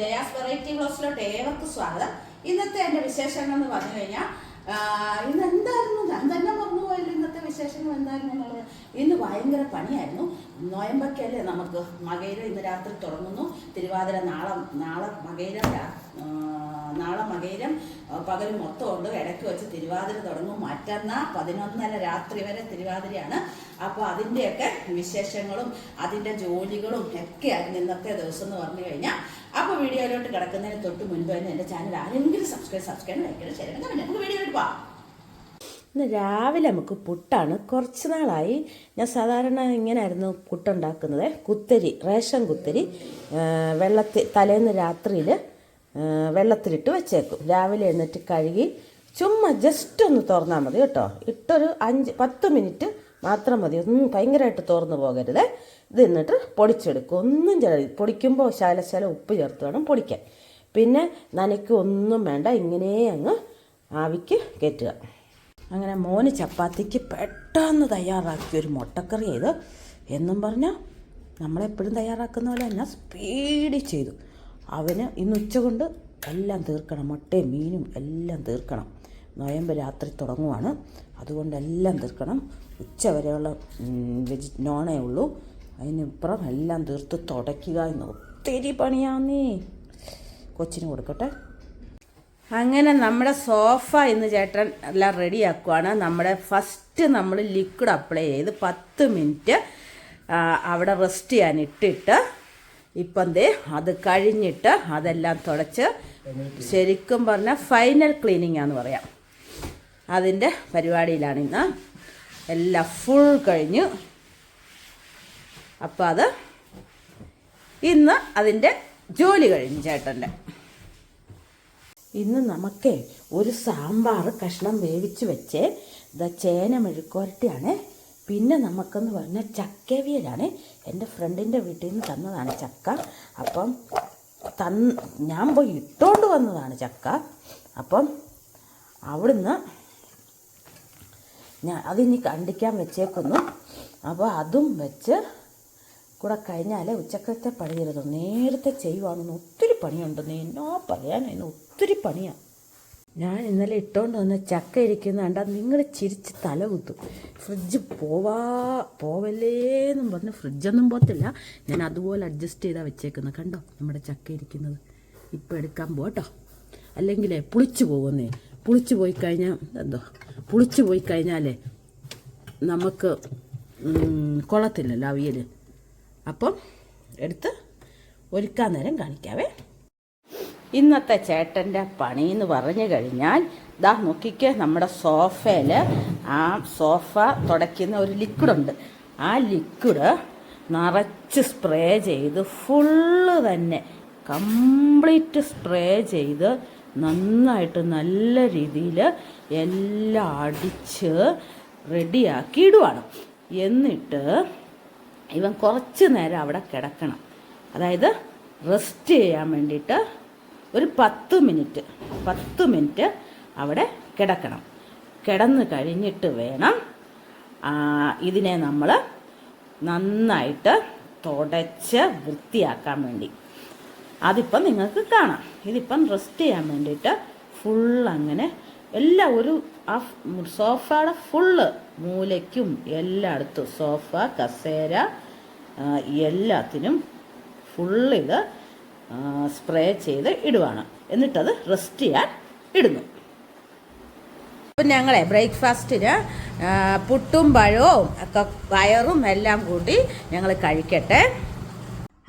Jaya's variety ബ്ലോസിലോട്ട് ഏവർക്കും സ്വാഗതം. ഇന്നത്തെ എന്റെ വിശേഷങ്ങൾ എന്ന് പറഞ്ഞു കഴിഞ്ഞാൽ ഇന്ന് എന്തായിരുന്നു? ഞാൻ തന്നെ മറന്നുപോയല്ലോ ഇന്നത്തെ വിശേഷങ്ങൾ എന്തായിരുന്നു എന്നുള്ളത്. ഇന്ന് ഭയങ്കര പണിയായിരുന്നു. നോയമ്പക്കല്ലേ നമുക്ക് മകയിര ഇന്ന് രാത്രി തുടങ്ങുന്നു. തിരുവാതിര നാളെ നാളെ മകയിലും നാളെ മകയിലും പകൽ മൊത്തം ഉണ്ട് ഇടയ്ക്ക് വെച്ച് തിരുവാതിര തുടങ്ങും. മറ്റന്നാ പതിനൊന്നര രാത്രി വരെ തിരുവാതിരയാണ്. അപ്പോൾ അതിന്റെയൊക്കെ വിശേഷങ്ങളും അതിന്റെ ജോലികളും ഒക്കെ ആയിരുന്നു ഇന്നത്തെ ദിവസം എന്ന് പറഞ്ഞു കഴിഞ്ഞാൽ. അപ്പോൾ വീഡിയോയിലോട്ട് കിടക്കുന്നതിന് തൊട്ട് മുൻപ് തന്നെ എന്റെ ചാനൽ ആരെങ്കിലും സബ്സ്ക്രൈബ് സബ്സ്ക്രൈബ് ലൈക്ക് പിന്നെ നമുക്ക് വീഡിയോയിലോട്ട് ഇന്ന് രാവിലെ നമുക്ക് പുട്ടാണ്. കുറച്ച് നാളായി. ഞാൻ സാധാരണ ഇങ്ങനെയായിരുന്നു പുട്ടുണ്ടാക്കുന്നത്. കുത്തരി റേഷൻ കുത്തരി വെള്ളത്തിൽ തലേന്ന് രാത്രിയിൽ വെള്ളത്തിലിട്ട് വെച്ചേക്കും. രാവിലെ എന്നിട്ട് കഴുകി ചുമ്മാ ജസ്റ്റ് ഒന്ന് തുറന്നാൽ മതി കേട്ടോ. ഇട്ടൊരു അഞ്ച് പത്ത് മിനിറ്റ് മാത്രം മതി. ഒന്നും ഭയങ്കരമായിട്ട് തുറന്നു പോകരുത്. ഇത് എന്നിട്ട് പൊടിച്ചെടുക്കും. ഒന്നും ചില പൊടിക്കുമ്പോൾ ശാലശാല ഉപ്പ് ചേർത്ത് വേണം പൊടിക്കാൻ. പിന്നെ നനയ്ക്ക് ഒന്നും വേണ്ട. ഇങ്ങനെ അങ്ങ് ആവിക്ക് കയറ്റുക. അങ്ങനെ മോന് ചപ്പാത്തിക്ക് പെട്ടെന്ന് തയ്യാറാക്കിയ ഒരു മുട്ടക്കറി ചെയ്ത് എന്നും പറഞ്ഞാൽ നമ്മളെപ്പോഴും തയ്യാറാക്കുന്ന പോലെ തന്നെ സ്പീഡിൽ ചെയ്തു. അവന് ഇന്ന് ഉച്ച കൊണ്ട് എല്ലാം തീർക്കണം. മുട്ടയും മീനും എല്ലാം തീർക്കണം. നോയമ്പ് രാത്രി തുടങ്ങുവാണ്. അതുകൊണ്ടെല്ലാം തീർക്കണം. ഉച്ച വരെയുള്ള വെജി നോണേ ഉള്ളൂ. അതിനിപ്പുറം എല്ലാം തീർത്ത് തുടയ്ക്കുക എന്ന് ഒത്തിരി പണിയാന്നേ കൊച്ചിന് കൊടുക്കട്ടെ. അങ്ങനെ നമ്മുടെ സോഫ ഇന്ന് ചേട്ടൻ എല്ലാം റെഡിയാക്കുവാണ്. നമ്മുടെ ഫസ്റ്റ് നമ്മൾ ലിക്വിഡ് അപ്ലൈ ചെയ്ത് പത്ത് മിനിറ്റ് അവിടെ റെസ്റ്റ് ചെയ്യാൻ ഇട്ടിട്ട് ഇപ്പം ദേ അത് കഴിഞ്ഞിട്ട് അതെല്ലാം തുടച്ച് ശരിക്കും പറഞ്ഞാൽ ഫൈനൽ ക്ലീനിങ് ആണെന്ന് പറയാം. അതിന്റെ പരിപാടിയിലാണ് ഇന്ന്. എല്ലാം ഫുൾ കഴിഞ്ഞു അപ്പോൾ അത് ഇന്ന് അതിന്റെ ജോലി കഴിഞ്ഞു ചേട്ടന്റെ ഇന്ന് നമുക്ക് ഒരു സാമ്പാർ കഷ്ണം വേവിച്ച് വെച്ച് ഇതാ ചേന മെഴുക്കുരട്ടിയാണ് പിന്നെ നമുക്കെന്ന് പറഞ്ഞാൽ ചക്കവിയലാണ്. എന്റെ ഫ്രണ്ടിന്റെ വീട്ടിൽ നിന്ന് തന്നതാണ് ചക്ക. അപ്പം തന്ന് ഞാൻ പോയി ഇട്ടുകൊണ്ട് വന്നതാണ് ചക്ക. അപ്പം അവിടുന്ന് ഞാൻ അതിനി കണ്ടിക്കാൻ വെച്ചേക്കുന്നു. അപ്പോൾ അതും വെച്ച് കൂടെ കഴിഞ്ഞാൽ ഉച്ചക്കത്തെ പണി ചെയ്തു നേരത്തെ ചെയ്യുവാണെന്ന് ഒത്തിരി പണിയുണ്ട്. എന്നോ പറയാനായിരുന്നു ഒത്തിരി പണിയാണ് ഞാൻ ഇന്നലെ ഇട്ടുകൊണ്ട് വന്ന ചക്ക ഇരിക്കുന്ന കണ്ടാ നിങ്ങൾ ചിരിച്ച് തല കുത്തും. ഫ്രിഡ്ജ് പോവാ പോവല്ലേന്നും പറഞ്ഞ് ഫ്രിഡ്ജൊന്നും പോത്തില്ല. ഞാൻ അതുപോലെ അഡ്ജസ്റ്റ് ചെയ്താൽ വെച്ചേക്കുന്നത് കണ്ടോ? നമ്മുടെ ചക്ക ഇരിക്കുന്നത്. ഇപ്പം എടുക്കാൻ പോട്ടോ അല്ലെങ്കിൽ പുളിച്ചു പോകുന്നേ. പുളിച്ചു പോയി കഴിഞ്ഞാൽ എന്തോ പുളിച്ചു പോയി കഴിഞ്ഞാലേ നമുക്ക് കൊള്ളത്തില്ലല്ലോ അവിയൽ അപ്പം എടുത്ത് ഒരുക്കാൻ നേരം കാണിക്കാവേ. ഇന്നത്തെ ചേട്ടന്റെ പണി എന്ന് പറഞ്ഞു കഴിഞ്ഞാൽ ദാ നോക്കിക്ക് നമ്മുടെ സോഫയിൽ ആ സോഫ തുടയ്ക്കുന്ന ഒരു ലിക്വിഡുണ്ട് ആ ലിക്വിഡ് നിറച്ച് സ്പ്രേ ചെയ്ത് ഫുള്ള് തന്നെ കംപ്ലീറ്റ് സ്പ്രേ ചെയ്ത് നന്നായിട്ട് നല്ല രീതിയിൽ എല്ലാം അടിച്ച് റെഡിയാക്കി ഇടുവാണ് എന്നിട്ട് ഇവൻ കുറച്ച് നേരം അവിടെ കിടക്കണം. അതായത് റെസ്റ്റ് ചെയ്യാൻ വേണ്ടിയിട്ട് ഒരു പത്ത് മിനിറ്റ് പത്ത് മിനിറ്റ് അവിടെ കിടക്കണം. കിടന്ന് കഴിഞ്ഞിട്ട് വേണം ഇതിനെ നമ്മൾ നന്നായിട്ട് തുടച്ച് വൃത്തിയാക്കാൻ വേണ്ടി. അതിപ്പം നിങ്ങൾക്ക് കാണാം. ഇതിപ്പം റെസ്റ്റ് ചെയ്യാൻ വേണ്ടിയിട്ട് ഫുൾ അങ്ങനെ എല്ലാ ഒരു ആ സോഫയുടെ ഫുള്ള് മൂലയ്ക്കും എല്ലായിടത്തും സോഫ കസേര എല്ലാത്തിനും ഫുള്ള് ഇത് സ്പ്രേ ചെയ്ത് ഇടുവാണ്. എന്നിട്ടത് റെസ്റ്റ് ചെയ്യാൻ ഇടുന്നു. അപ്പം ഞങ്ങളെ ബ്രേക്ക്ഫാസ്റ്റിന് പുട്ടും പഴവും ഒക്കെ വയറും എല്ലാം കൂട്ടി ഞങ്ങൾ കഴിക്കട്ടെ.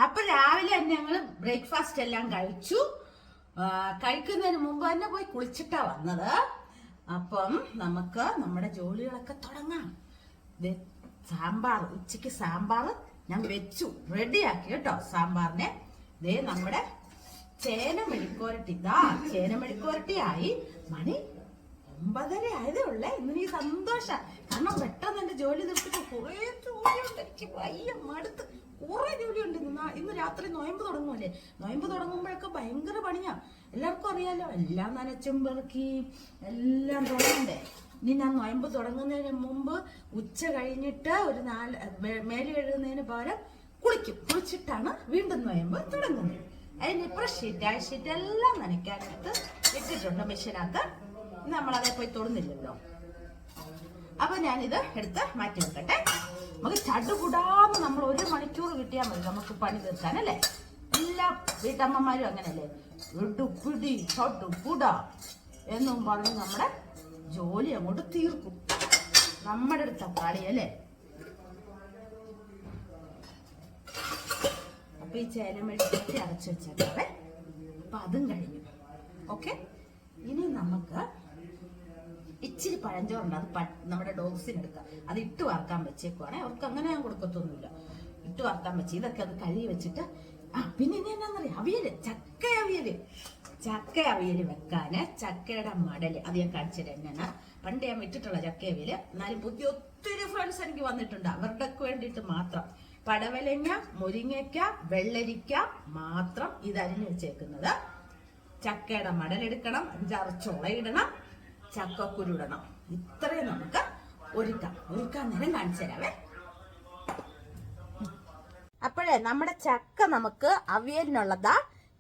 അപ്പം രാവിലെ ഞങ്ങൾ ബ്രേക്ക്ഫാസ്റ്റ് എല്ലാം കഴിച്ചു. കഴിക്കുന്നതിന് മുമ്പ് തന്നെ പോയി കുളിച്ചിട്ടാ വന്നത്. അപ്പം നമുക്ക് നമ്മുടെ ജോലികളൊക്കെ തുടങ്ങാം. സാമ്പാർ ഉച്ചയ്ക്ക് സാമ്പാർ ഞാൻ വെച്ചു റെഡിയാക്കി കേട്ടോ സാമ്പാറിനെ. ദേ നമ്മുടെ ചേന മെഴുക്കോരട്ടി ഇതാ ചേന മെഴുക്കോരട്ടി ആയി മണി ഒമ്പതര ആയതേ ഉള്ളേ. ഇന്ന് നീ സന്തോഷ. കാരണം പെട്ടെന്ന് എന്റെ ജോലി നിർത്തിട്ട് കുറെ ജോലിയുണ്ട്. എനിക്ക് വയ്യ മടുത്ത്. കുറെ ജോലിയുണ്ട് ഇന്ന് രാത്രി നോയമ്പ് തുടങ്ങുമല്ലേ നോയമ്പ് തുടങ്ങുമ്പോഴൊക്കെ ഭയങ്കര പണിയാ. എല്ലാവർക്കും അറിയാലോ എല്ലാം നനച്ചും പെറുക്കി എല്ലാം തുടങ്ങണ്ടേ? ഇനി ഞാൻ നോയമ്പ് തുടങ്ങുന്നതിന് മുമ്പ് ഉച്ച കഴിഞ്ഞിട്ട് ഒരു നാല് മേലെ കഴുകുന്നതിന് പകരം കുളിക്കും. കുളിച്ചിട്ടാണ് വീണ്ടും നോയമ്പ് തുടങ്ങുന്നത്. അതിന് ഇപ്പുറം ഷീറ്റ് എല്ലാം നനയ്ക്കാനെടുത്ത് ഇട്ടിട്ടുണ്ട് മെഷീനകത്ത് നമ്മളതേ പോയി തൊടുന്നില്ലല്ലോ. അപ്പൊ ഞാനിത് എടുത്ത് മാറ്റി വെക്കട്ടെ. നമുക്ക് ചടുകുടാന്ന് നമ്മൾ ഒരു മണിക്കൂർ കിട്ടിയാൽ മതി നമുക്ക് പണി തീർക്കാൻ അല്ലേ? എല്ലാ വീട്ടമ്മമാരും അങ്ങനല്ലേ ഇടുപിടി ചടുകുട എന്നും പറഞ്ഞ് നമ്മുടെ ജോലി അങ്ങോട്ട് തീർക്കും. നമ്മുടെ ഒരു തക്കാളി അല്ലേ? അപ്പൊ ഈ ചേലമെഴുത്തി അരച്ചു വെച്ചേക്കാവേ. അപ്പൊ അതും കഴിഞ്ഞു. ഓക്കെ? ഇനി നമുക്ക് ഇച്ചിരി പഴഞ്ചോറുണ്ട്. അത് നമ്മുടെ ഡോഗ്സിന് എടുക്കുക അത് ഇട്ട് വറക്കാൻ വെച്ചേക്കുവാണെ. അവർക്ക് അങ്ങനെ ഞാൻ കൊടുക്കത്തൊന്നുമില്ല. ഇട്ട് വറക്കാൻ വെച്ച്. ഇതൊക്കെ അത് കഴുകി വെച്ചിട്ട് ആ പിന്നെ ഇനി എന്നാന്നറിയാം അവിയൽ. ചക്ക അവിയൽ. ചക്ക അവിയൽ വെക്കാന്. ചക്കയുടെ മടൽ. അത് ഞാൻ കാണിച്ചത് എങ്ങനെ പണ്ട് ഞാൻ വിട്ടിട്ടുള്ള ചക്ക അവിയൽ. എന്നാലും പുതിയ ഒത്തിരി ഫ്രണ്ട്സ് എനിക്ക് വന്നിട്ടുണ്ട്. അവരുടെ വേണ്ടിയിട്ട് മാത്രം. പടവലങ്ങ മുരിങ്ങയ്ക്ക വെള്ളരിക്ക മാത്രം ഇത് അരിഞ്ഞു വെച്ചേക്കുന്നത്. ചക്കയുടെ മടലെടുക്കണം. അഞ്ചാറ് ചുളയിടണം. ചക്കക്കുരു ഇടണം ഇത്രയും നമുക്ക് ഒരുക്കാം. ഒരുക്കാൻ നേരം കാണിച്ചു തരാവേ. അപ്പോഴേ നമ്മുടെ ചക്ക നമുക്ക് അവിയലിനുള്ളതാ.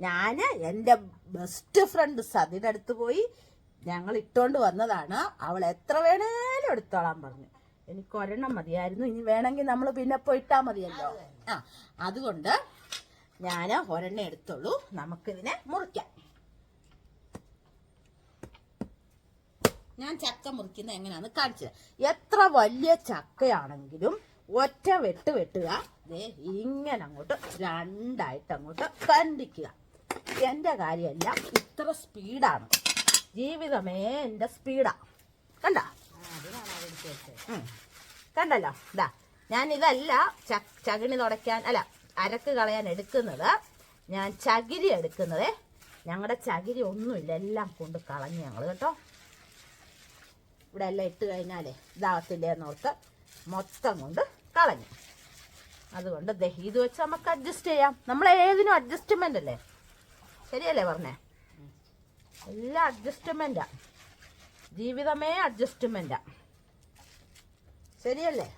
ഞാൻ എന്റെ ബെസ്റ്റ് ഫ്രണ്ട് സതിയുടെ അടുത്ത് പോയി ഞങ്ങൾ ഇട്ടോണ്ട് വന്നതാണ്. അവൾ എത്ര വേണേലും എടുത്തോളാൻ പറഞ്ഞു. എനിക്ക് ഒരെണ്ണം മതിയായിരുന്നു. ഇനി വേണമെങ്കിൽ നമ്മൾ പിന്നെ പോയിട്ടാ മതിയല്ലോ. ആ അതുകൊണ്ട് ഞാൻ ഒരെണ്ണം എടുത്തോളൂ നമുക്കിതിനെ മുറിക്കാം. ഞാൻ ചക്ക മുറിക്കുന്നത് എങ്ങനെയാന്ന് കാണിച്ചത് എത്ര വലിയ ചക്കയാണെങ്കിലും ഒറ്റ വെട്ട് വെട്ടുക. ഇങ്ങനെ അങ്ങോട്ട് രണ്ടായിട്ട് അങ്ങോട്ട് കണ്ടിക്കുക എന്റെ കാര്യമല്ല ഇത്ര സ്പീഡാണ്. ജീവിതമേ എന്റെ സ്പീഡാ. കണ്ട? കണ്ടല്ലോ? ഇതാ ഞാൻ ഇതല്ല ച- ചകിണി തുടയ്ക്കാൻ അല്ല അരക്ക് കളയാൻ എടുക്കുന്നത്. ഞാൻ ചകിരി എടുക്കുന്നത്. ഞങ്ങളുടെ ചകിരി ഒന്നുമില്ല എല്ലാം കൊണ്ട് കളഞ്ഞു ഞങ്ങൾ കേട്ടോ. ഇവിടെ എല്ലാം ഇട്ട് കഴിഞ്ഞാലേ ഇതാകത്തില്ലേ എന്നോർത്ത് മൊത്തം കൊണ്ട് കളഞ്ഞു. അതുകൊണ്ട് ഇത് വെച്ച് നമുക്ക് അഡ്ജസ്റ്റ് ചെയ്യാം. നമ്മൾ ഏതിനും അഡ്ജസ്റ്റ്മെന്റ് അല്ലേ? ശരിയല്ലേ പറഞ്ഞേ? എല്ലാം അഡ്ജസ്റ്റ്മെന്റാ ജീവിതമേ അഡ്ജസ്റ്റ്മെന്റാ ശരിയല്ലേ?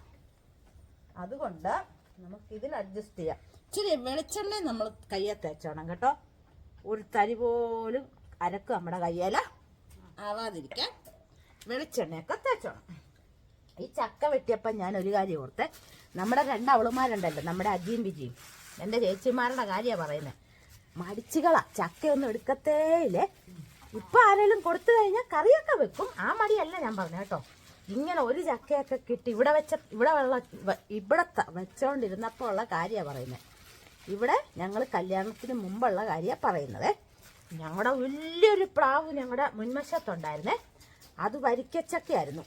അതുകൊണ്ട് നമുക്ക് ഇതിൽ അഡ്ജസ്റ്റ് ചെയ്യാം. ഇച്ചിരി വെളിച്ചെണ്ണ നമ്മൾ കയ്യെ തേച്ചോണം കേട്ടോ. ഒരു തരി പോലും അരക്ക് നമ്മുടെ കയ്യേല ആവാതിരിക്കാൻ. വെളിച്ചെണ്ണയൊക്കെ തേച്ചോണം. ഈ ചക്ക വെട്ടിയപ്പോൾ ഞാൻ ഒരു കാര്യം ഓർത്ത്. നമ്മുടെ രണ്ട് അവളുമാരുണ്ടല്ലോ നമ്മുടെ അജിയും ബിജിയും എന്റെ ചേച്ചിമാരുടെ കാര്യമാണ് പറയുന്നത് മടിച്ചുകളാ ചക്കയൊന്നും എടുക്കത്തേയില്ലേ? ഇപ്പം ആരെങ്കിലും കൊടുത്തു കഴിഞ്ഞാൽ കറിയൊക്കെ വെക്കും. ആ മടിയല്ല ഞാൻ പറഞ്ഞു കേട്ടോ. ഇങ്ങനെ ഒരു ചക്കയൊക്കെ കിട്ടി ഇവിടെ വെച്ച ഇവിടെ വെള്ള ഇവിടെ വെച്ചോണ്ടിരുന്നപ്പോൾ ഉള്ള കാര്യമാണ് പറയുന്നത് ഇവിടെ ഞങ്ങൾ കല്യാണത്തിന് മുമ്പുള്ള കാര്യമാണ് പറയുന്നത്. ഞങ്ങളുടെ വലിയൊരു പ്ലാവ് ഞങ്ങളുടെ മുൻവശത്തുണ്ടായിരുന്നേ. അത് വരിക്കച്ചക്കയായിരുന്നു.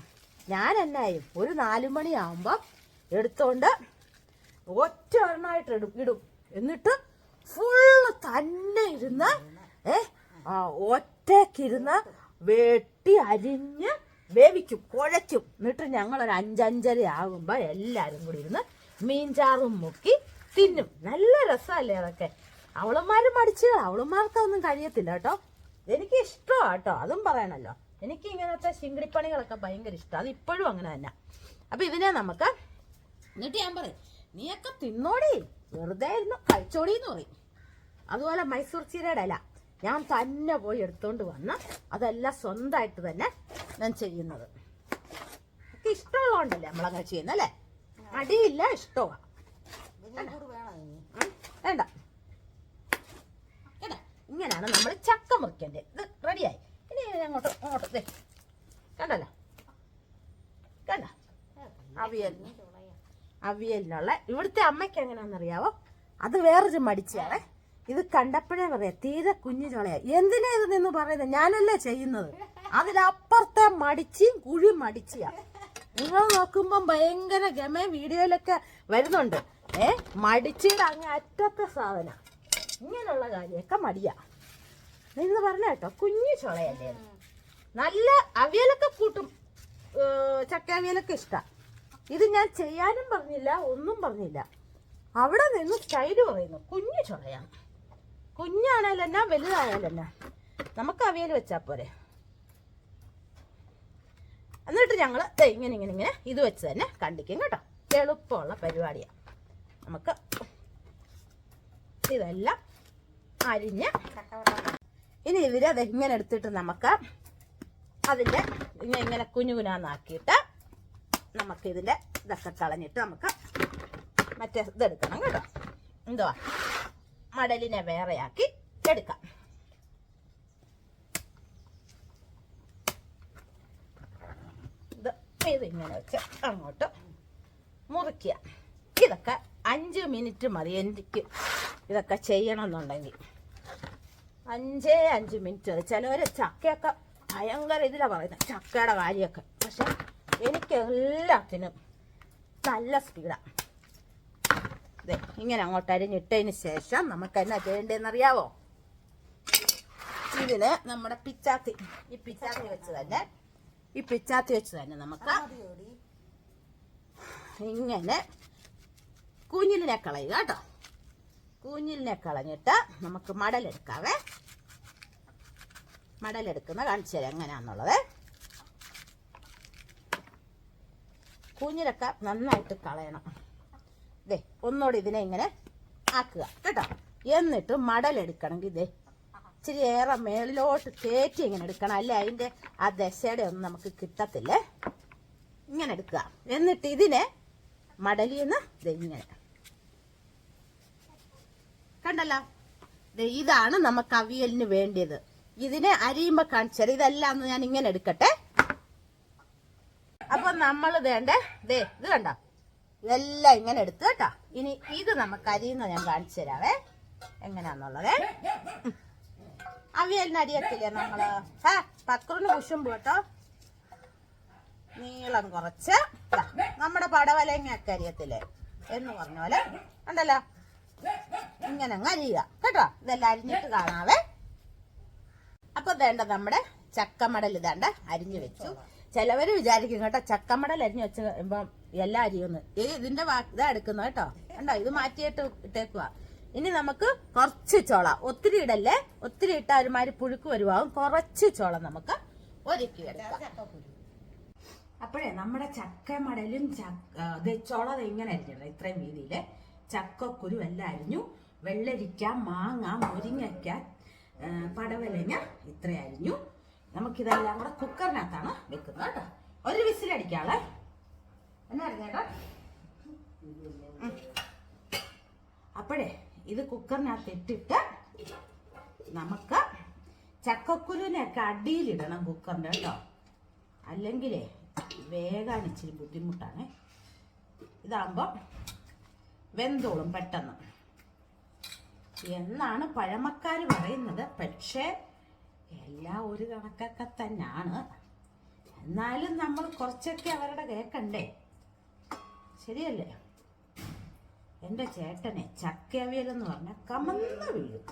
ഞാൻ എന്നായും ഒരു നാലു മണിയാവുമ്പോൾ എടുത്തോണ്ട് ഒറ്റ ഒരെണ്ണമായിട്ട് ഇടും ഇടും. എന്നിട്ട് ഫുള്ള് തന്നെ ഇരുന്ന് ഏ ആ ഒറ്റക്കിരുന്ന് വെട്ടി അരിഞ്ഞ് വേവിക്കും കുഴയ്ക്കും. എന്നിട്ട് ഞങ്ങൾ ഒരു അഞ്ചഞ്ചര ആകുമ്പോൾ എല്ലാവരും കൂടി ഇരുന്ന് മീൻചാറും മുക്കി തിന്നും. നല്ല രസമല്ലേ അതൊക്കെ? അവളന്മാരും മടിച്ചു അവളന്മാർക്കൊന്നും കഴിയത്തില്ല കേട്ടോ. എനിക്ക് ഇഷ്ടമാണ് കേട്ടോ. അതും പറയണല്ലോ. എനിക്ക് ഇങ്ങനത്തെ ശിങ്കിടിപ്പണികളൊക്കെ ഭയങ്കര ഇഷ്ടം. അത് ഇപ്പോഴും അങ്ങനെ തന്നെ. അപ്പൊ ഇതിനെ നമുക്ക് എന്നിട്ട് ഞാൻ പറയും നീയൊക്കെ തിന്നോടി. വെറുതെ ഇരുന്ന് കഴിച്ചോടി എന്ന് പറയും. അതുപോലെ മൈസൂർ ചീരയുടെ ഇല. ഞാൻ തന്നെ പോയി എടുത്തുകൊണ്ട് വന്ന് അതെല്ലാം സ്വന്തമായിട്ട് തന്നെ ഞാൻ ചെയ്യുന്നത്. ഇഷ്ടമുള്ളതുകൊണ്ടല്ലേ നമ്മളങ്ങനെ ചെയ്യുന്നത് അല്ലേ? അടിയില്ല ഇഷ്ടമാണ് വേണ്ട. ഇങ്ങനെയാണ് നമ്മൾ ചക്ക മുറിക്കേണ്ടത്. ഇത് റെഡിയായി ഇനി അങ്ങോട്ട് അങ്ങോട്ട് കണ്ടല്ലോ? കണ്ട? അവിയൽ. അവിയലിനുള്ള ഇവിടുത്തെ അമ്മയ്ക്ക് എങ്ങനെയാണെന്നറിയാവോ? അത് വേറൊരു മടിച്ചാണ്. ഇത് കണ്ടപ്പോഴേ പറയാം തീരെ കുഞ്ഞു ചോളയാ. എന്തിനാ ഇത് നിന്ന് പറയുന്നത് ഞാനല്ലേ ചെയ്യുന്നത്? അതിലപ്പുറത്തെ മടിച്ചും കുഴി മടിച്ചിയാ. നിങ്ങൾ നോക്കുമ്പം ഭയങ്കര ഗമ വീഡിയോയിലൊക്കെ വരുന്നുണ്ട്. ഏ മടിച്ചിയുടെ അങ്ങ് അറ്റത്തെ സാധന. ഇങ്ങനെയുള്ള കാര്യമൊക്കെ മടിയാ. എന്ന് പറഞ്ഞ കേട്ടോ കുഞ്ഞു ചുളയല്ലേ നല്ല അവിയലൊക്കെ കൂട്ടും ചക്ക അവിയലൊക്കെ ഇഷ്ടാ. ഇത് ഞാൻ ചെയ്യാനും പറഞ്ഞില്ല ഒന്നും പറഞ്ഞില്ല. അവിടെ നിന്ന് സ്റ്റൈൽ പറയുന്നു കുഞ്ഞു ചുളയാണ്. കുഞ്ഞാണേലും എന്നാ നമുക്ക് അവിയൽ വെച്ചാ പോരെ. എന്നിട്ട് ഞങ്ങൾ ഇങ്ങനെ ഇങ്ങനെ ഇങ്ങനെ ഇത് വെച്ച് തന്നെ കണ്ടിക്കും കേട്ടോ. എളുപ്പമുള്ള പരിപാടിയാണ് നമുക്ക് ഇതെല്ലാം അരിഞ്ഞ് ഇനി ഇതിൽ അത് ഇങ്ങനെ എടുത്തിട്ട് നമുക്ക് അതിന്റെ ഇങ്ങനെ ഇങ്ങനെ കുഞ്ഞു കുഞ്ഞാന്നാക്കിയിട്ട് നമുക്ക് ഇതിന്റെ ഇതൊക്കെ കളഞ്ഞിട്ട് നമുക്ക് മറ്റേ ഇതെടുക്കണം കേട്ടോ. എന്തുവാ മടലിനെ വേറെയാക്കി എടുക്കാം. ഇത് ഇതിങ്ങനെ വെച്ച് അങ്ങോട്ട് മുറിക്കുക ഇതൊക്കെ അഞ്ച് മിനിറ്റ് മതി എനിക്ക് ഇതൊക്കെ ചെയ്യണമെന്നുണ്ടെങ്കിൽ. അഞ്ചേ അഞ്ച് മിനിറ്റ്. ചിലവർ ചക്കയൊക്കെ ഭയങ്കര ഇതിലാണ് പറയുന്നത്. ചക്കയുടെ കാര്യമൊക്കെ. പക്ഷെ എനിക്ക് എല്ലാത്തിനും നല്ല സ്പീഡാണ് ഇതേ ഇങ്ങനെ അങ്ങോട്ട് അരിഞ്ഞിട്ടതിന് ശേഷം നമുക്ക് എന്നാ ചെയ്യേണ്ടതെന്ന് അറിയാവോ ഇതിന് നമ്മുടെ പിച്ചാത്തി. ഈ പിച്ചാത്തി വെച്ച് തന്നെ ഈ പിച്ചാത്തി വെച്ച് തന്നെ നമുക്ക് ഇങ്ങനെ കുഞ്ഞിലിനെ കളയുക കേട്ടോ. കുഞ്ഞിലിനെ കളഞ്ഞിട്ട് നമുക്ക് മടലെടുക്കാവേ. മടലെടുക്കുന്ന കാണിച്ചു തരാം എങ്ങനെയാന്നുള്ളത്. കുഞ്ഞിലൊക്കെ നന്നായിട്ട് കളയണം. ഇതേ ഒന്നുകൂടി ഇതിനെ ഇങ്ങനെ ആക്കുക കേട്ടോ. എന്നിട്ട് മടലെടുക്കണമെങ്കിൽ ഇതേ ഇച്ചിരി ഏറെ മേളിലോട്ട് കയറ്റി ഇങ്ങനെ എടുക്കണം. അല്ലെ? അതിന്റെ ആ ദശയുടെ ഒന്നും നമുക്ക് കിട്ടത്തില്ലേ? ഇങ്ങനെ എടുക്കുക. എന്നിട്ട് ഇതിനെ മടലിന്ന് നിന്ന് ഇങ്ങനെ. കണ്ടല്ലോ? ഇതാണ് നമുക്ക് അവിയലിന് വേണ്ടിയത്. ഇതിനെ അരിയുമ്പോ കാണിച്ചത് ഇതല്ല എന്ന് ഞാൻ ഇങ്ങനെ എടുക്കട്ടെ. അപ്പൊ നമ്മൾ വേണ്ടേ ദേ ഇത് കണ്ടോ? ഇതെല്ലാം ഇങ്ങനെ എടുത്ത് കേട്ടോ. ഇനി ഇത് നമുക്ക് അരിയുന്ന ഞാൻ കാണിച്ചു തരാവേ. എങ്ങനെയാന്നുള്ളത്. അവിയലിന് അരിയത്തില്ലേ നമ്മൾ? ആ പക്രൂന് കുശുമ്പ് കേട്ടോ. നീളം കുറച്ച്. നമ്മുടെ പടവലങ്ങയൊക്കെ അരിയത്തില്ലേ? എന്ന് പറഞ്ഞ പോലെ ഉണ്ടല്ലോ ഇങ്ങനെ അങ്ങ് അരിയുക. കേട്ടോ? ഇതെല്ലാം അരിഞ്ഞിട്ട് കാണാവേ. അപ്പൊ വേണ്ട നമ്മുടെ ചക്കമടൽ ഇതാണ്ട് അരിഞ്ഞു വെച്ചു. ചിലവര് വിചാരിക്കും കേട്ടോ ചക്കമടൽ അരിഞ്ഞു വെച്ച് കഴിയുമ്പം എല്ലാം അരിയൊന്ന് ഏ ഇതിന്റെ ഇതാ എടുക്കുന്ന കേട്ടോ. കണ്ടോ ഇത് മാറ്റിയിട്ട് ഇട്ടേക്കുക ഇനി നമുക്ക് കുറച്ച് ചോള ഒത്തിരി ഇടല്ലേ? ഒത്തിരി ഇട്ട ഒരുമാതിരി പുഴുക്ക് വരുവാകും കുറച്ച് ചോള നമുക്ക് ഒരുക്കി അപ്പോഴേ നമ്മുടെ ചക്കമടലും ചക്ക ചോള ഇങ്ങനെ അരിഞ്ഞിടണം ഇത്രയും വീതിയിൽ. ചക്കക്കുരു എല്ലാം അരിഞ്ഞു. വെള്ളരിക്ക മാങ്ങ മുരിങ്ങയ്ക്ക പടവലങ്ങ ഇത്ര അരിഞ്ഞു. നമുക്കിതെല്ലാം കൂടെ കുക്കറിനകത്താണ് വെക്കുന്നത് കേട്ടോ. ഒരു വിസിലടിക്കാളെ എന്നാ അറിഞ്ഞേട്ടാ അപ്പോഴേ ഇത് കുക്കറിനകത്ത് ഇട്ടിട്ട് നമുക്ക് ചക്കക്കുരുവിനെയൊക്കെ അടിയിലിടണം കുക്കറിന്റെ കേട്ടോ. അല്ലെങ്കിലേ വേഗം ഇച്ചിരി ബുദ്ധിമുട്ടാണ്. ഇതാകുമ്പോൾ വെന്തോളും പെട്ടെന്ന്. എന്നാണ് പഴമക്കാർ പറയുന്നത്. പക്ഷേ എല്ലാം ഒരു കണക്കൊക്കെ തന്നെയാണ് എന്നാലും നമ്മൾ കുറച്ചൊക്കെ അവരുടെ കേൾക്കണ്ടേ ശരിയല്ലേ? എന്റെ ചേട്ടനെ ചക്കവിയൽ എന്ന് പറഞ്ഞാൽ കമന്ന് വീഴും.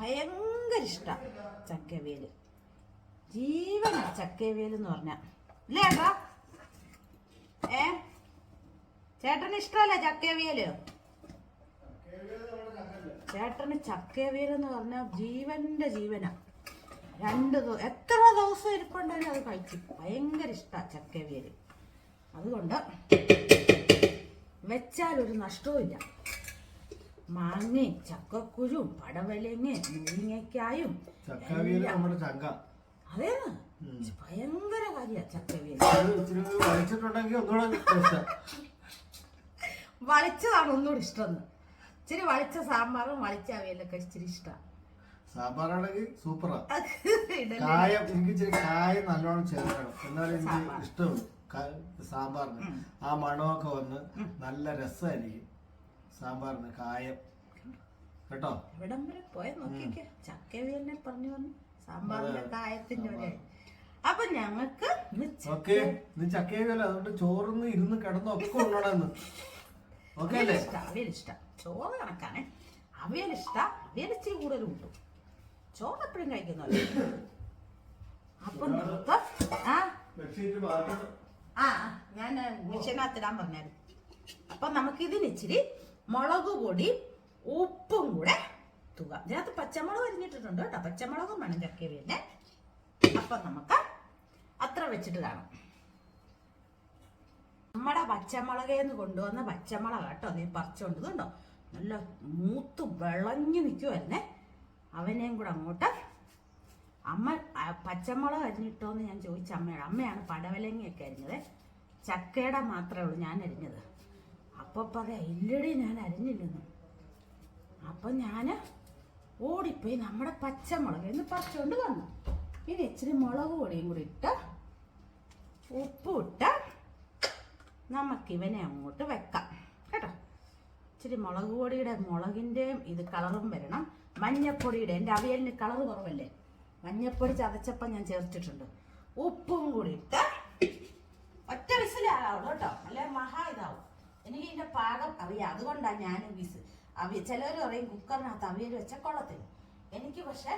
ഭയങ്കര ഇഷ്ടം ചക്കവിയൽ. ജീവന ചക്കവിയൽ എന്ന് പറഞ്ഞാൽ. ഇല്ലേ ഏ? ചേട്ടന് ഇഷ്ടമല്ലേ ചക്കവിയൽ ചേട്ടന് ചക്കവിയൽ എന്ന് പറഞ്ഞാൽ ജീവന്റെ ജീവന. രണ്ട് ദിവസം എത്ര ദിവസം ഇരിപ്പുണ്ടെങ്കിലും അത് കഴിക്കും. ഭയങ്കര ഇഷ്ടമാണ് ചക്കവിയൽ അതുകൊണ്ട് വെച്ചാൽ ഒരു നഷ്ടവുമില്ല മാങ്ങയും ചക്കക്കുരും പടവലങ്ങയും മുരിങ്ങയ്ക്കായും അതേന്ന് ഭയങ്കര കാര്യമാണ് ചക്കവേൽ വളിച്ചതാണ് ഒന്നുകൂടി ഇഷ്ടം ഇച്ചിരി വളിച്ച സാമ്പാറും വളിച്ച അവിയലൊക്കെ ഇച്ചിരി ഇഷ്ടമാണ് സാമ്പാറാണെങ്കിൽ സൂപ്പറാ. കായം എനിക്ക് ഇച്ചിരി കായം നല്ലോണം ചേർക്കണം. എന്നാലും എനിക്ക്. ഇഷ്ടമുള്ളൂ. സാമ്പാറിന്. ആ മണമൊക്കെ വന്ന് നല്ല രസമായിരിക്കും സാമ്പാറിന് കായം. കേട്ടോ? വരെ പോയ ചക്കവിയലിനെ പറഞ്ഞു പറഞ്ഞു സാമ്പാറിന്റെ കായത്തിന്റെ വരെ അപ്പൊ ഞങ്ങൾക്ക് ഇന്ന് ഓക്കെ. നീ ചക്കയല്ല അതുകൊണ്ട് ചോറിന്ന് ഇരുന്ന് കിടന്നൊക്കെ ഉള്ളണെന്ന് ഓക്കെ അല്ലേ? ഇഷ്ടം ചോറ് കണക്കാണ്. അവിയൽ ഇച്ചിരി കൂടുതൽ കൂട്ടും. ചോറ് എപ്പോഴും കഴിക്കുന്നല്ലോ അപ്പൊ നമുക്ക് ആ. ആ ഞാൻ മിഷനകത്തിടാൻ പറഞ്ഞത് അപ്പൊ നമുക്ക് ഇതിന് ഇച്ചിരി മുളക് പൊടി ഉപ്പും കൂടെ തുക ഇതിനകത്ത് പച്ചമുളക് അരിഞ്ഞിട്ടിട്ടുണ്ട് കേട്ടോ. പച്ചമുളകും വേണം ചക്കവിയലിനെ അപ്പൊ നമുക്ക് അത്ര വെച്ചിട്ട് കാണാം. നമ്മുടെ പച്ചമുളകേന്ന് കൊണ്ടുവന്ന പച്ചമുളക് കേട്ടോ. നീ പറിച്ചുകൊണ്ട് കണ്ടോ? നല്ല മൂത്ത് വിളഞ്ഞു നിൽക്കുമായിരുന്നേ അവനെയും കൂടെ അങ്ങോട്ട്. അമ്മ പച്ചമുളക് അരിഞ്ഞിട്ടോന്ന് ഞാൻ ചോദിച്ച അമ്മയോട്. അമ്മയാണ് പടവലങ്ങയൊക്കെ അരിഞ്ഞത്. ചക്കയുടെ മാത്രമേ ഉള്ളൂ ഞാൻ അരിഞ്ഞത്. അപ്പോൾ പറയാം ഇല്ലടി ഞാൻ അരിഞ്ഞില്ലെന്ന്. അപ്പം ഞാൻ ഓടിപ്പോയി നമ്മുടെ പച്ചമുളക് എന്ന് പറിച്ചുകൊണ്ട് വന്നു. ഇനി ഇച്ചിരി മുളക് പൊടിയും കൂടി ഇട്ട് ഉപ്പും ഇട്ട് നമുക്കിവനെ അങ്ങോട്ട് വെക്കാം. കേട്ടോ? ഇച്ചിരി മുളക് പൊടിയുടെ മുളകിന്റെയും ഇത് കളറും വരണം. മഞ്ഞപ്പൊടിയുടെ എന്റെ അവിയലിന് കളർ കുറവല്ലേ? മഞ്ഞപ്പൊടി ചതച്ചപ്പം ഞാൻ ചേർത്തിട്ടുണ്ട്. ഉപ്പും കൂടി ഇട്ട് ഒറ്റ വിസിലാവും കേട്ടോ. അല്ലെ മഹാ ഇതാവും. എനിക്ക് ഇതിന്റെ പാകം അറിയാം. അതുകൊണ്ടാണ് ഞാൻ വിസ് അവി ചിലവർ പറയും കുക്കറിനകത്ത് അവിയൽ വെച്ച കൊള്ളത്തില്ല. എനിക്ക് പക്ഷെ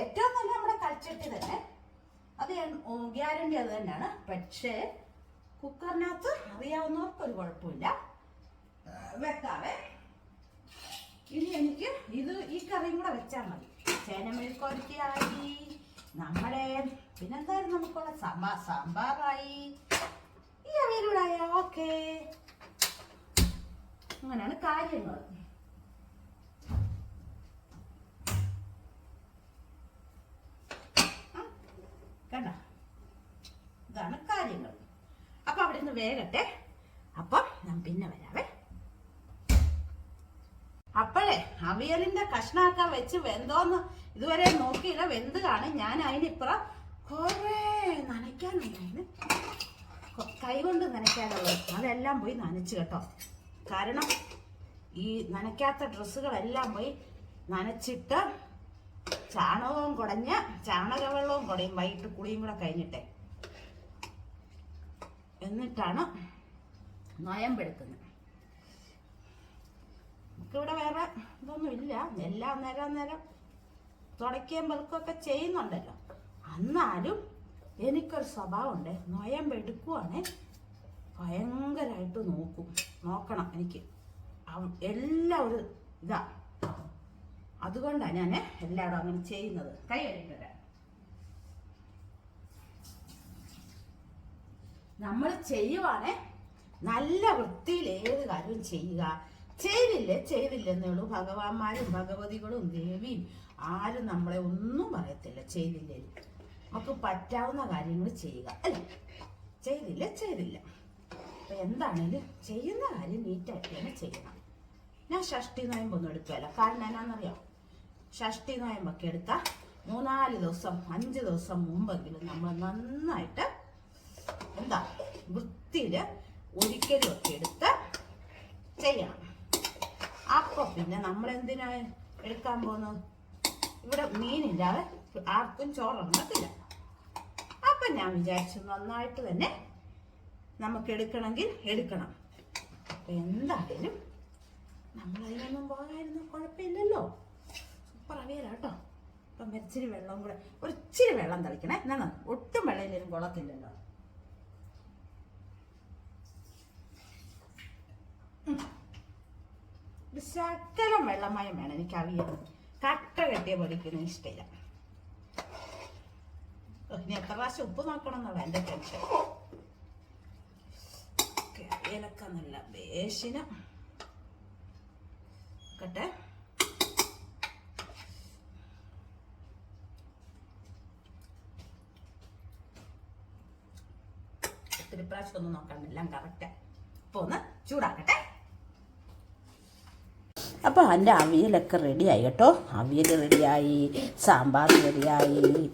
ഏറ്റവും നല്ല നമ്മുടെ കൽച്ചട്ടി തന്നെ. അത് ഗ്യാരണ്ടി അത് തന്നെയാണ്. പക്ഷേ കുക്കറിനകത്ത് അറിയാവുന്നവർക്ക് ഒരു കുഴപ്പമില്ല. വെക്കാവേ. ഇനി എനിക്ക് ഇത് ഈ കറിയും കൂടെ വെച്ചാൽ മതി. ചേനമെഴുക്കൊരുക്കിയായി നമ്മുടെ പിന്നെന്തായാലും നമുക്കുള്ള? സാമ്പാർ സാമ്പാറായി. ഈ അവിയലൂടായ ഓക്കേ. അങ്ങനെയാണ് കാര്യങ്ങൾ. അപ്പൊ വേകട്ടെ അപ്പം ഞാൻ പിന്നെ വരാവേ. അപ്പോഴേ അവിയലിന്റെ കഷ്ണമൊക്കെ വെച്ച് വെന്തോന്ന് ഇതുവരെ നോക്കിയില്ല. വെന്ത് കാണും ഞാൻ അതിനിപ്പുറം കുറേ നനയ്ക്കാനുണ്ടായിരുന്നു കൈകൊണ്ട് നനയ്ക്കാനുള്ളത്. അതെല്ലാം പോയി നനച്ചു കേട്ടോ. കാരണം ഈ നനയ്ക്കാത്ത ഡ്രസ്സുകളെല്ലാം പോയി നനച്ചിട്ട് ചാണകവും കുടഞ്ഞ് ചാണകവെള്ളവും കുടയും വൈകിട്ട് കുളിയും കൂടെ കഴിഞ്ഞിട്ടേ. എന്നിട്ടാണ് നോയമ്പെടുക്കുന്നത്. നമുക്കിവിടെ വേറെ ഇതൊന്നും എല്ലാ നേരം നേരം തുടക്കുകയും വെളുക്കുകയൊക്കെ ചെയ്യുന്നുണ്ടല്ലോ. എന്നാലും എനിക്കൊരു സ്വഭാവമുണ്ട്. നൊയമ്പ് എടുക്കുവാണേ ഭയങ്കരമായിട്ട് നോക്കും. നോക്കണം എനിക്ക്. എല്ലാം ഒരു ഇതാ. അതുകൊണ്ടാണ് ഞാൻ എല്ലായിടും അങ്ങനെ ചെയ്യുന്നത്. കൈ കഴുകിട്ട് നമ്മൾ ചെയ്യുവാണേ നല്ല വൃത്തിയിൽ ഏത് കാര്യവും ചെയ്യുക. ചെയ്തില്ലേ? ചെയ്തില്ലെന്നേ ഉള്ളൂ. ഭഗവാന്മാരും ഭഗവതികളും ദേവിയും ആരും നമ്മളെ ഒന്നും പറയത്തില്ല. ചെയ്തില്ലേ? നമുക്ക് പറ്റാവുന്ന കാര്യങ്ങൾ ചെയ്യുക. അല്ലേ? ചെയ്തില്ല? ചെയ്തില്ല. അപ്പൊ എന്താണേലും ചെയ്യുന്ന കാര്യം നീറ്റായിട്ട് തന്നെ ചെയ്യണം. ഞാൻ ഷഷ്ടി നോയമ്പൊന്നും എടുക്കുകയല്ല കാരണം എന്നാണെന്നറിയാം ഷഷ്ടി നോയമ്പൊക്കെ എടുത്താൽ മൂന്നാൽ ദിവസം അഞ്ച് ദിവസം മുമ്പെങ്കിലും നമ്മൾ നന്നായിട്ട് എന്താ? വൃത്തിയിൽ ഒരിക്കലും ഒക്കെ എടുത്ത് ചെയ്യണം. അപ്പൊ പിന്നെ നമ്മൾ എന്തിനാ എടുക്കാൻ പോകുന്നത്? ഇവിടെ മീനില്ലാതെ ആർക്കും ചോറുണ്ടത്തില്ല അപ്പൊ ഞാൻ വിചാരിച്ചു നന്നായിട്ട് തന്നെ നമുക്ക് എടുക്കണമെങ്കിൽ എടുക്കണം. അപ്പൊ എന്തായാലും നമ്മളതിനൊന്നും പോകായിരുന്നു കുഴപ്പമില്ലല്ലോ. സൂപ്പർ അവിയലാ കേട്ടോ. അപ്പം ഇച്ചിരി വെള്ളം കൂടെ ഒരു ഇച്ചിരി വെള്ളം തളിക്കണേ. എന്നാ ഒട്ടും വെള്ളയിലും കൊള്ളത്തില്ലല്ലോ. ശകലം വെള്ളമയം വേണം എനിക്ക് അവിയൽ കട്ട കെട്ടിയ പൊടിക്കുന്ന ഇഷ്ടമില്ല ഇനി എത്ര പ്രാവശ്യം ഉപ്പ് നോക്കണം എന്നുള്ള എന്റെ ടെൻഷൻ. ഓക്കെ, അവിയലൊക്കെ നല്ല ബേശിന കട്ടെ ഒത്തിരി പ്രാവശ്യം ഒന്നും നോക്കാണ്ട് എല്ലാം കറക്റ്റ് ഇപ്പൊ ഒന്ന് ചൂടാക്കട്ടെ. അപ്പോൾ അതിന്റെ അവിയലൊക്കെ റെഡിയായി കേട്ടോ. അവിയൽ റെഡിയായി സാമ്പാർ റെഡിയായി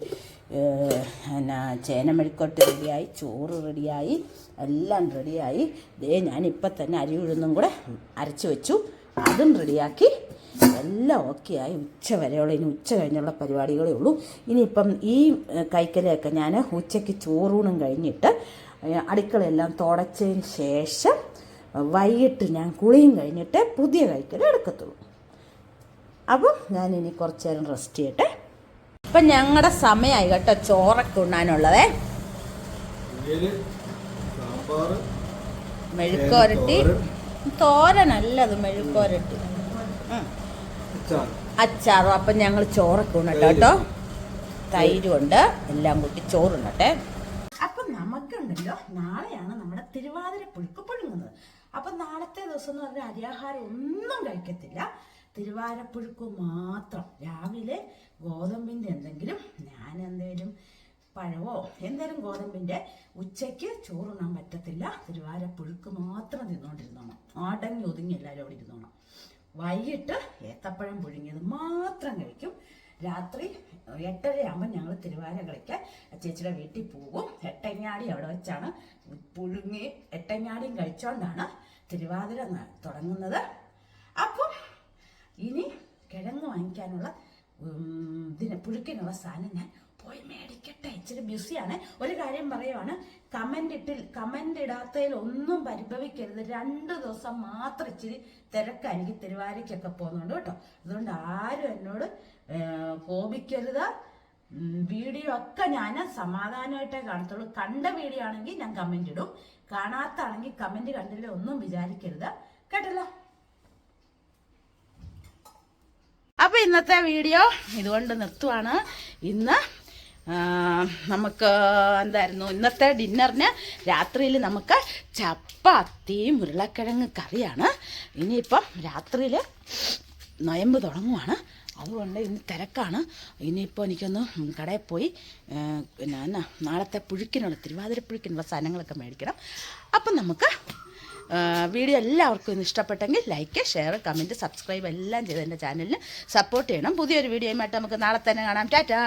എന്നാ ചേനമെഴുക്കോട്ട് റെഡിയായി ചോറ് റെഡിയായി എല്ലാം റെഡിയായി. ദേ ഞാനിപ്പം തന്നെ അരി ഉഴുന്നും കൂടെ അരച്ച് വെച്ചു. അതും റെഡിയാക്കി. എല്ലാം ഓക്കെ ആയി. ഉച്ച വരെയുള്ള. ഇനി ഉച്ച കഴിഞ്ഞുള്ള പരിപാടികളേ ഉള്ളൂ. ഇനിയിപ്പം ഈ കൈക്കലയൊക്കെ ഞാൻ ഉച്ചയ്ക്ക് ചോറൂണും കഴിഞ്ഞിട്ട് അടുക്കളയെല്ലാം തുടച്ചതിന് ശേഷം വൈകിട്ട് ഞാൻ കുളിയും കഴിഞ്ഞിട്ട് പുതിയ കൈക്കൽ എടുക്കത്തുള്ളൂ. അപ്പം ഞാൻ ഇനി കുറച്ച് നേരം റെസ്റ്റ് ചെയ്യട്ടെ. അപ്പം ഞങ്ങളുടെ സമയമായി കേട്ടോ ചോറൊക്കെ ഉണ്ണാനുള്ളതേ. മെഴുക്കോരട്ടി തോരനല്ലത് മെഴുക്കോരട്ടി അച്ചാറും. അപ്പം ഞങ്ങൾ ചോറൊക്കെ ഉണ്ണട്ടെ കേട്ടോ. തൈരുണ്ട് എല്ലാം കൂട്ടി ചോറുണ്ടട്ടെ അപ്പം നമുക്കുണ്ടല്ലോ നാളെയാണ് നമ്മുടെ തിരുവാതിര പുഴുക്ക് പുഴുങ്ങുന്നത്. അപ്പൊ നാളത്തെ ദിവസം എന്ന് പറഞ്ഞാൽ അരിയാഹാരം ഒന്നും കഴിക്കത്തില്ല. തിരുവാരപ്പുഴുക്ക് മാത്രം. രാവിലെ ഗോതമ്പിന്റെ എന്തെങ്കിലും ഞാൻ എന്തെങ്കിലും പഴവോ എന്തെങ്കിലും ഗോതമ്പിന്റെ ഉച്ചയ്ക്ക് ചോറുണ്ണാൻ പറ്റത്തില്ല. തിരുവാരപ്പുഴുക്ക് മാത്രം തിന്നുകൊണ്ടിരുന്നോണം ആടങ്ങി ഒതുങ്ങി എല്ലാവരും അവിടെ ഇരുന്നോണം. വൈകിട്ട് ഏത്തപ്പഴം പുഴുങ്ങിയത് മാത്രം കഴിക്കും. രാത്രി എട്ടരയാകുമ്പോൾ ഞങ്ങൾ തിരുവാതിര കളിക്കാൻ ചേച്ചിയുടെ വീട്ടിൽ പോകും. എട്ടങ്ങാടി അവിടെ വെച്ചാണ് പുഴുങ്ങി എട്ടങ്ങാടിയും കഴിച്ചോണ്ടാണ് തിരുവാതിര തുടങ്ങുന്നത്. അപ്പം ഇനി കിഴങ്ങ് വാങ്ങിക്കാനുള്ള ഇതിനെ പുഴുക്കിനുള്ള സാധനം ഞാൻ പോയി മേടിക്കട്ടെ. ഇച്ചിരി ബിസിയാണ്. ഒരു കാര്യം പറയുവാണ്. കമന്റ് ഇട്ടിൽ കമന്റ് ഇടാത്തതിൽ ഒന്നും പരിഭവിക്കരുത്. രണ്ട് ദിവസം മാത്രം ഇച്ചിരി തിരക്കായിരിക്കും തിരുവാരയ്ക്കൊക്കെ പോകുന്നുണ്ട് കേട്ടോ. അതുകൊണ്ട് ആരും എന്നോട് കോപിക്കരുത്. വീഡിയോ ഒക്കെ ഞാൻ സമാധാനമായിട്ടേ കാണത്തുള്ളൂ. കണ്ട വീഡിയോ ആണെങ്കിൽ ഞാൻ കമന്റ് ഇടും. കാണാത്താണെങ്കിൽ കമന്റ് കണ്ടില്ല ഒന്നും വിചാരിക്കരുത്. കേട്ടല്ലോ? അപ്പോൾ ഇന്നത്തെ വീഡിയോ ഇതുകൊണ്ട് നിർത്തുവാണ്. ഇന്ന് നമുക്ക് എന്തായിരുന്നു? ഇന്നത്തെ ഡിന്നറിന് രാത്രിയിൽ നമുക്ക് ചപ്പാത്തിയും ഉരുളക്കിഴങ്ങ് കറിയാണ്. ഇനിയിപ്പം രാത്രിയിൽ നൊയമ്പ് തുടങ്ങുവാണ്. അതുകൊണ്ട് ഇന്ന് തിരക്കാണ്. ഇനിയിപ്പോൾ എനിക്കൊന്ന് കടയിൽ പോയി പിന്നെ എന്നാ നാളത്തെ പുഴുക്കിനുള്ള തിരുവാതിര പുഴുക്കിനുള്ള സാധനങ്ങളൊക്കെ മേടിക്കണം. അപ്പം നമുക്ക് വീഡിയോ എല്ലാവർക്കും ഇന്ന് ഇഷ്ടപ്പെട്ടെങ്കിൽ ലൈക്ക് ഷെയർ കമന്റ് സബ്സ്ക്രൈബ് എല്ലാം ചെയ്ത് എന്റെ ചാനലിന് സപ്പോർട്ട് ചെയ്യണം. പുതിയൊരു വീഡിയോയുമായിട്ട് നമുക്ക് നാളെ തന്നെ കാണാം. ടാറ്റാ!